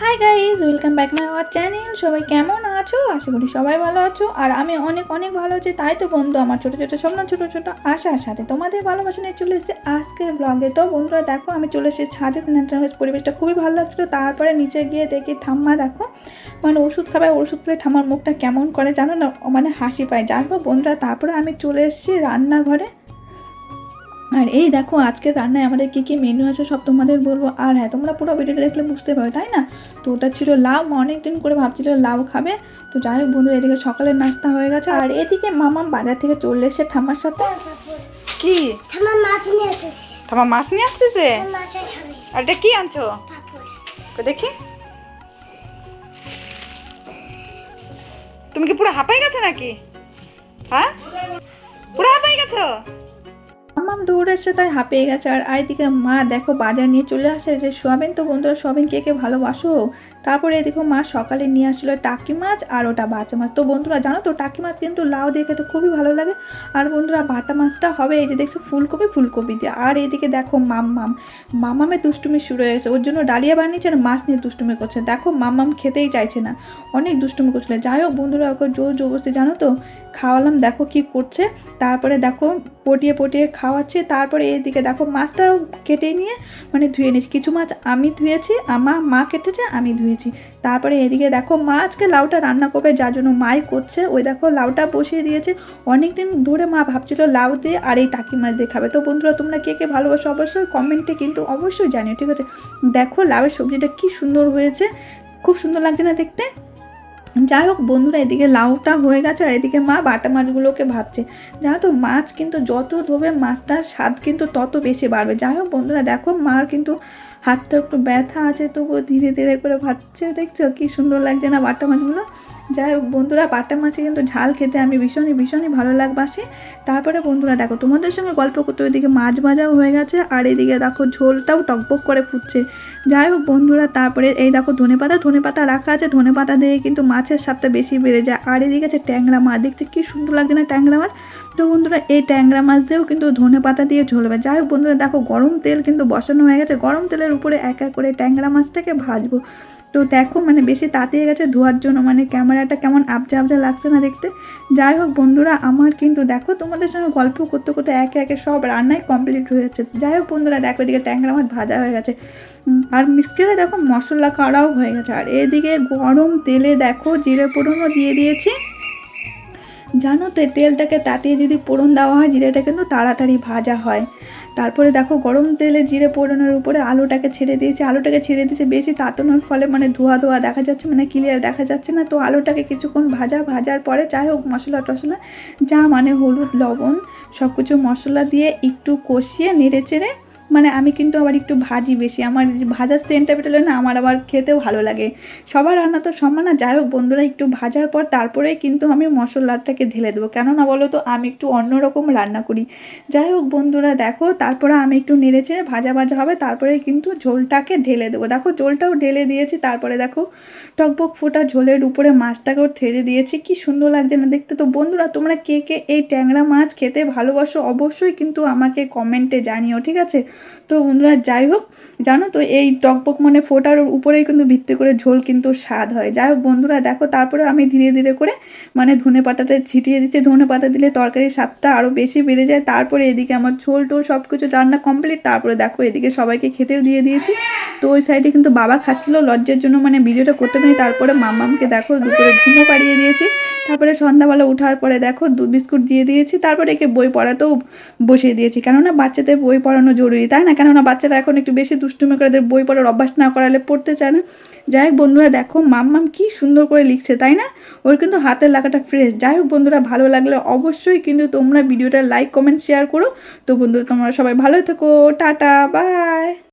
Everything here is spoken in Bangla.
Hi guys welcome back my our channel সবাই কেমন আছো? আশা করি সবাই ভালো আছো। আর আমি অনেক অনেক ভালো আছি। তাই তো বন্ধু, আমার ছোটো ছোটো স্বপ্ন, ছোটো ছোটো আশার সাথে তোমাদের ভালোবাসা নিয়ে চলে এসেছে আজকের ব্লগে তো বন্ধুরা, দেখো, আমি চলে এসেছি ছাদে। পরিবেশটা খুবই ভালো লাগছিল। তারপরে নিচে গিয়ে দেখি ঠাম্মা, দেখো মানে ওষুধ খাবে। ওষুধ খেলে ঠাম্মার মুখটা কেমন করে জানো না? মানে হাসি পায়। হোক বন্ধুরা, তারপরে আমি চলে এসেছি রান্নাঘরে। আর এই দেখো আজকের রান্নায় আমাদের কী কী মেনু আছে সব তোমাদের বলব। আর হ্যাঁ তোমরা পুরো ভিডিওটা দেখলে বুঝতে পারবে তাই না? তো ওটা ছিল লাউ অনেক দিন করে ভাবছিল লাউ খাবে। তো যাই হোক বন্ধু এদিকে সকালের নাস্তা হয়ে গেছে। আর এদিকে মামা বাজার থেকে চলে এসে ঠামার সাথে। কি? আমার মাছ নিয়ে এসেছে ঠাম্মা মাছ নিয়ে আসতেছে? আর এটা কি আনছো? দেখি। তুমি কি পুরো হাঁপাই গেছো নাকি? হ্যাঁ? পুরো হাঁপাই গেছো? মামাম দৌড়ে এসে তাই হাঁপিয়ে গেছে। আর এদিকে মা দেখো বাজার নিয়ে চলে আসে। যে সোয়াবিন তো বন্ধুরা সোয়াবিন কে কে ভালোবাসো? তারপরে এদিকে মা সকালে নিয়ে আসছিল টাকি মাছ আর ওটা বাচ্চা মাছ। তো বন্ধুরা জানো তো, টাকি মাছ কিন্তু লাউ দিয়ে খেতে খুবই ভালো লাগে। আর বন্ধুরা বাটা মাছটা হবে এই যে দেখছ ফুলকপি ফুলকপি দিয়ে। আর এদিকে দেখো মাম মাম মামামের দুষ্টুমি শুরু হয়ে গেছে। ওর জন্য ডালিয়া বানিয়েছে আর মাছ নিয়ে দুষ্টুমি করছে। দেখো মামাম খেতেই চাইছে না, অনেক দুষ্টুমি করছিল। যাই হোক বন্ধুরা ওকে জোর জবরদস্তি, জানো তো খাওয়ালাম, দেখো কি করছে। তারপরে দেখো পটিয়ে পটিয়ে খাওয়াচ্ছে, তারপরে এদিকে দেখো মাছটাও কেটে নিয়ে মানে ধুয়ে নিয়েছি। কিছু মাছ আমি ধুয়েছি আমার মা কেটেছে, আমি ধুয়েছি। তারপরে এদিকে দেখো মা আজকে লাউটা রান্না করবে, যার জন্য মাই করছে। ওই দেখো লাউটা বসিয়ে দিয়েছে। অনেক দিন ধরে মা ভাবছিল লাউ দিয়ে আর এই টাকি মাছ দিয়ে খাবে। তো বন্ধুরা, তোমরা কে কে ভালোবাসো অবশ্যই কমেন্টে কিন্তু অবশ্যই জানিও, ঠিক আছে? দেখো লাউয়ের সবজিটা কি সুন্দর হয়েছে। খুব সুন্দর লাগছে না দেখতে? যাই হোক, বন্ধুরা, এদিকে লাউটা হয়ে গেছে আর এদিকে মা বাটা মাছগুলোকে ভাবছে। জানো তো, মাছ কিন্তু যত ধোবে মাছটার স্বাদ কিন্তু তত বেশি বাড়বে। যাই হোক, বন্ধুরা, দেখো, মার কিন্তু হাতটা একটু ব্যথা আছে, তবুও ধীরে ধীরে করে ভাবছে। দেখছ কি সুন্দর লাগছে না বাটা মাছগুলো? যাই হোক, বন্ধুরা বাটা মাছে কিন্তু ঝাল খেতে আমি ভীষণই ভীষণই ভালো লাগবাসি তারপরে বন্ধুরা, দেখো, তোমাদের সঙ্গে গল্প করতে ওইদিকে মাছ ভাজাও হয়ে গেছে, আর এদিকে দেখো ঝোলটাও টকবক করে ফুটছে। যাই হোক, বন্ধুরা, তারপরে এই দেখো ধনে পাতা ধনে পাতা রাখা আছে ধনে পাতা দিয়ে কিন্তু মাছের স্বাদটা বেশি বেড়ে যায়। আর এদিকে আছে ট্যাংরা মাছ, দেখতে কি সুন্দর লাগছে না ট্যাংরা মাছ? তো বন্ধুরা, এই ট্যাংরা মাছ দিয়েও কিন্তু ধনে পাতা দিয়ে ঝোলবে যাই হোক, বন্ধুরা, দেখো গরম তেল কিন্তু বসানো হয়ে গেছে। গরম তেলের উপরে এক এক করে ট্যাংরা মাছটাকে ভাজবো। তো দেখো মানে বেশি তাতিয়ে গেছে ধোয়ার জন্য মানে ক্যামেরাটা কেমন আবজা আবজা লাগছে না দেখতে। যাই হোক বন্ধুরা, আমার কিন্তু দেখো, তোমাদের সঙ্গে গল্প করতে করতে একে একে সব রান্নাই কমপ্লিট হয়ে যাচ্ছে। যাই হোক বন্ধুরা, দেখো এদিকে ট্যাংরা মাছ ভাজা হয়ে গেছে। আর মিষ্টিতে দেখো মশলা কাড়াও হয়ে গেছে। আর এদিকে গরম তেলে দেখো জিরে ফোড়নও দিয়ে দিয়েছি। জানো তো তেলটাকে তাতিয়ে যদি পোড়ন দেওয়া হয়, জিরেটা কিন্তু তাড়াতাড়ি ভাজা হয়। তারপরে দেখো গরম তেলে জিরে পোড়ানোর উপরে আলুটাকে ছেড়ে দিয়েছে, আলুটাকে ছেড়ে দিয়েছে, বেশি তাঁতনোর ফলে মানে ধোয়া ধোয়া দেখা যাচ্ছে মানে ক্লিয়ার দেখা যাচ্ছে না। তো আলুটাকে কিছুক্ষণ ভাজা, ভাজার পরে যাই হোক মশলা টশলা যা মানে হলুদ, লবণ সব কিছু মশলা দিয়ে একটু কষিয়ে নেড়ে চেড়ে মানে আমি কিন্তু আবার একটু ভাজি বেশি। আমার ভাজার সেন্টটা বেরোলে না আমার আবার খেতেও ভালো লাগে। সবার রান্না তো সমান না, যাই হোক বন্ধুরা, একটু ভাজার পর তারপরে কিন্তু আমি মশলাটাকে ঢেলে দেবো। কেননা বলো তো, আমি একটু অন্যরকম রান্না করি। যাই হোক বন্ধুরা, দেখো, তারপরে আমি একটু নেড়েছে ভাজা ভাজা হবে, তারপরে কিন্তু ঝোলটাকে ঢেলে দেবো। দেখো, ঝোলটাও ঢেলে দিয়েছি, তারপরে দেখো, টকবক ফোটা ঝোলের উপরে মাছটাকেও ঠেড়ে দিয়েছি। কি সুন্দর লাগছে না দেখতে। তো বন্ধুরা, তোমরা কে কে এই ট্যাংরা মাছ খেতে ভালোবাসো অবশ্যই কিন্তু আমাকে কমেন্টে জানিও, ঠিক আছে? তো বন্ধুরা, যাই হোক, জানো তো এই টকবক মানে ফোটার উপরেই কিন্তু ভিত্তি করে ঝোল কিন্তু স্বাদ হয়। যাই হোক বন্ধুরা, দেখো, তারপরে আমি ধীরে ধীরে করে মানে ধনে পাতাতে ছিটিয়ে দিচ্ছি। ধনে পাতা দিলে তরকারির স্বাদটা আরও বেশি বেড়ে যায়। তারপরে এদিকে আমার ঝোল টোল সব কিছু রান্না কমপ্লিট তারপরে দেখো, এদিকে সবাইকে খেতেও দিয়ে দিয়েছি। তো ওই সাইডে কিন্তু বাবা খাচ্ছিল। লজ্জার জন্য মানে ভিডিওটা করতে পারি তারপরে মামামকে দেখো, দুপুরে ঘুমও পাড়িয়ে দিয়েছি। তারপরে সন্ধ্যাবেলা ওঠার পরে দেখো দুধ বিস্কুট দিয়ে দিয়েছি, তারপরে একে বই পড়াতেও বসিয়ে দিয়েছি। কেননা বাচ্চাদের বই পড়ানো জরুরি, তাই না? কেননা বাচ্চারা এখন একটু বেশি দুষ্টুমি করে বই পড়ার অভ্যাস না করালে পড়তে চায় না। যাই হোক বন্ধুরা, দেখো মাম মাম্মাম কি সুন্দর করে লিখছে, তাই না? ওর কিন্তু হাতের লাগাটা ফ্রেশ যাই হোক বন্ধুরা, ভালো লাগলে অবশ্যই কিন্তু তোমরা ভিডিওটা লাইক কমেন্ট শেয়ার করো। তো বন্ধুরা তোমরা সবাই ভালো থেকো। Tata bye